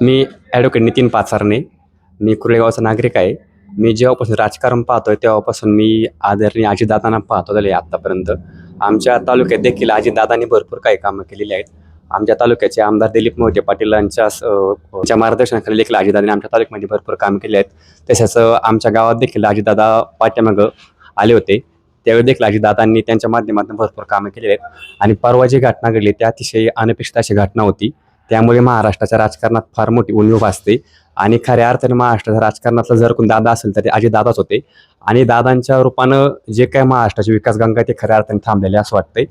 मी advocate Nitin Pacharne मी कुर्लेगावचा नागरिक आहे. मी जेव्हापासून राजकारण पाहतोय तेव्हापासून मी आदरणीय आजीदादांना पाहतो झाले आत्तापर्यंत. आमच्या तालुक्यात देखील आजीदादांनी भरपूर काही कामं केलेली आहेत. आमच्या तालुक्याचे आमदार दिलीप मोहिते पाटील यांच्या मार्गदर्शनाखाली देखील अजितदादांनी आमच्या तालुक्यामध्ये भरपूर काम केले आहेत. तसेच आमच्या गावात देखील आजीदादा पाठ्यामागं आले होते. त्यावेळी देखील आजीदादांनी त्यांच्या माध्यमातून भरपूर कामं केली आहेत. आणि परवा जी घटना घडली ती अतिशय अनपेक्षित अशी घटना होती. त्यामुळे महाराष्ट्राच्या राजकारणात फार मोठी उणीव असते आणि खऱ्या अर्थाने महाराष्ट्राच्या राजकारणातला जर कोण दादा असेल तर ते आजी दादाच होते. आणि दादांच्या रूपानं जे काय महाराष्ट्राची विकास गंगा ते खऱ्या अर्थाने थांबलेले असं वाटतंय.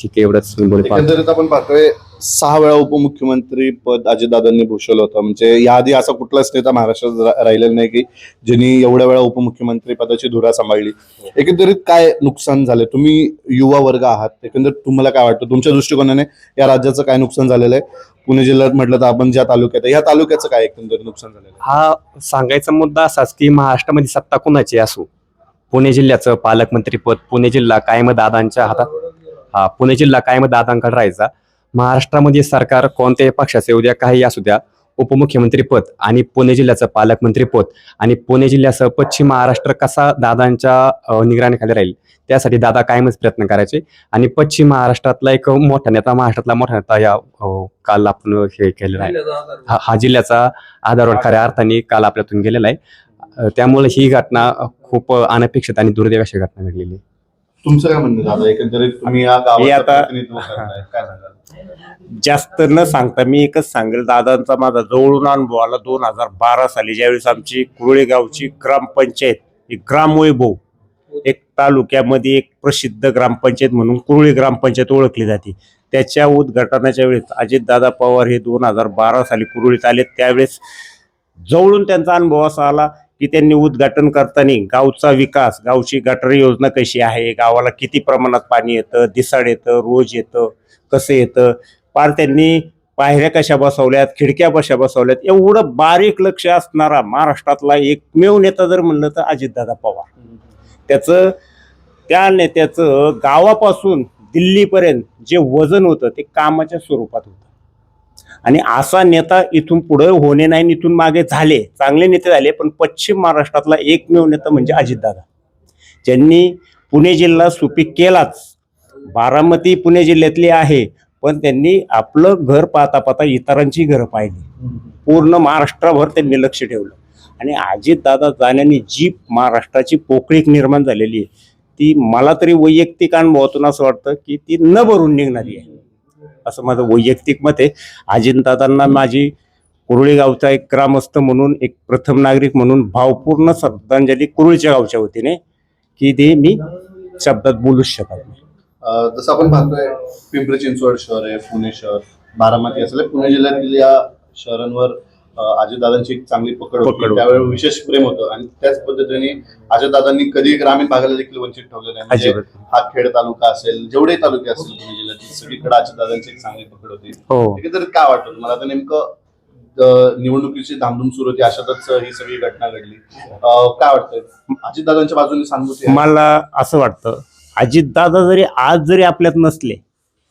ठीक आहे एवढंच मी बोलू पाहतो. एकंदरीत आपण पाहतोय सहा वेळा उपमुख्यमंत्री पद अजितदादांनी भूषवलं होतं. म्हणजे याआधी असा कुठलाच नेता महाराष्ट्रात रा- राहिलेला नाही की ज्यांनी एवढ्या वेळा उपमुख्यमंत्री पदाची धुरा सांभाळली. एकंदरीत काय नुकसान झालं तुम्ही युवा वर्ग आहात. एकंदरीत तुम्हाला काय वाटतं? तुमच्या दृष्टिकोनाने या राज्याचं काय नुकसान झालेलं आहे? पुणे जिल्ह्यात म्हटलं तर आपण ज्या तालुक्यात आहे या तालुक्याचं काय एकंदरीत नुकसान झालेलं आहे? हा सांगायचा मुद्दा असाच की महाराष्ट्रामध्ये सत्ता कुणाची असो? पुणे जिल्ह्याचं पालकमंत्रीपद पुणे जिल्हा कायम दादांच्या हातात. हा पुणे जिल्हा कायम दादांकडे राहायचा. महाराष्ट्रामध्ये सरकार कोणत्याही पक्षाचे उद्या काही असू द्या उपमुख्यमंत्री पद आणि पुणे जिल्ह्याचं पालकमंत्री पद आणि पुणे जिल्ह्यासह पश्चिम महाराष्ट्र कसा दादांच्या निगराणीखाली राहील त्यासाठी दादा कायमच प्रयत्न करायचे. आणि पश्चिम महाराष्ट्रातला एक मोठा नेता महाराष्ट्रातला मोठा नेता या काल आपण हे केलेला आहे. हा जिल्ह्याचा आधारवर खऱ्या अर्थाने काल आपल्यातून गेलेला आहे. त्यामुळे ही घटना खूप अनपेक्षित आणि दुर्दैव अशी घटना घडलेली आहे. तुमचं काय म्हणणं झालं एकंदरीत तुम्ही या मी गावाचं आता- प्रतिनिधित्व करताय. काय सांगाल? जास्त न सांगता मी एकच सांगेल दादांचा माझा जवळून अनुभव आला दोन हजार बारा साली. ज्यावेळेस आमची कुरळे गावची ग्रामपंचायत एक ग्रामवैभव एक तालुक्यामध्ये एक प्रसिद्ध ग्रामपंचायत म्हणून कुरळी ग्रामपंचायत ओळखली जाते. त्याच्या उद्घाटनाच्या वेळेस अजितदादा पवार हे दोन हजार बारा साली कुरळीत आले. त्यावेळेस जवळून त्यांचा अनुभव असा आला की त्यांनी उद्घाटन करताना गावचा विकास गावची गटर योजना कशी आहे गावाला किती प्रमाणात पाणी येतं दिसाड येतं रोज येतं कसं येतं पार त्यांनी पायऱ्या कशा बसवल्यात खिडक्या कशा बसवल्यात एवढं बारीक लक्ष असणारा महाराष्ट्रातला एकमेव नेता जर म्हणलं तर अजितदादा पवार. त्याचं त्या नेत्याचं गावापासून दिल्लीपर्यंत जे वजन होतं ते कामाच्या स्वरूपात होतं. आणि असा नेता इथून पुढे होणे नाही आणि इथून मागे झाले चांगले नेते झाले पण पश्चिम महाराष्ट्रातला एकमेव नेता म्हणजे अजितदादा. ज्यांनी पुणे जिल्हा सुपीक केलाच. बारामती पुणे जिल्ह्यातली आहे पण त्यांनी आपलं घर पाहता पाहता इतरांची घरं पाहिली. पूर्ण महाराष्ट्रभर त्यांनी लक्ष ठेवलं. आणि अजितदादा जाण्याने जी महाराष्ट्राची पोकळीक निर्माण झालेली आहे. ती मला तरी वैयक्तिक अनुभवातून असं वाटतं की ती न भरून निघणारी आहे. असं माझं वैयक्तिक मत आहे. अजितदादांना माझी कुरळी गावचा एक ग्रामस्थ म्हणून एक प्रथम नागरिक म्हणून भावपूर्ण श्रद्धांजली कुरळीच्या गावच्या वतीने की ते मी शब्दात बोलूच शकत नाही. जसं आपण पाहतोय पिंपरी चिंचवड शहर आहे पुणे शहर बारामती असेल पुणे जिल्ह्यातील या शहरांवर अं, अजितदादांची एक चांगली पकड होती. होती. त्यावेळी विशेष प्रेम होतं. आणि त्याच पद्धतीने अजितदादांनी कधी ग्रामीण भागाला देखील वंचित ठेवलं नाही. म्हणजे हा खेड तालुका असेल जेवढे तालुके असतील पुणे जिल्ह्यातील सगळीकडे अजितदादांची एक चांगली पकड होती. हो. एकंदरीत काय वाटतं तुम्हाला? आता नेमकं निवडणुकीची धामधूम सुरू होती अशातच ही सगळी घटना घडली. काय वाटतंय? अजितदादांच्या बाजूने आहे? मला असं वाटतं अजितदादा जरी आज जरी आपल्यात नसले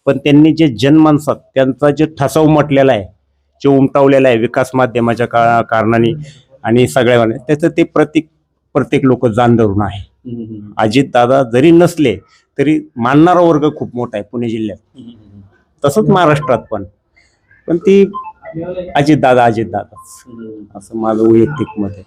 पण त्यांनी जे जनमानसात त्यांचा जे ठसा उमटलेला आहे जे उमटावलेलं आहे विकास माध्यमाच्या का कारणाने आणि सगळ्या त्याचं ते प्रत्येक प्रत्येक लोक जाण धरून आहे. अजितदादा जरी नसले तरी मानणारा वर्ग खूप मोठा आहे पुणे जिल्ह्यात. तसंच महाराष्ट्रात पण. पण ती अजितदादा अजितदादाच दादा असं माझं वैयक्तिक मत आहे.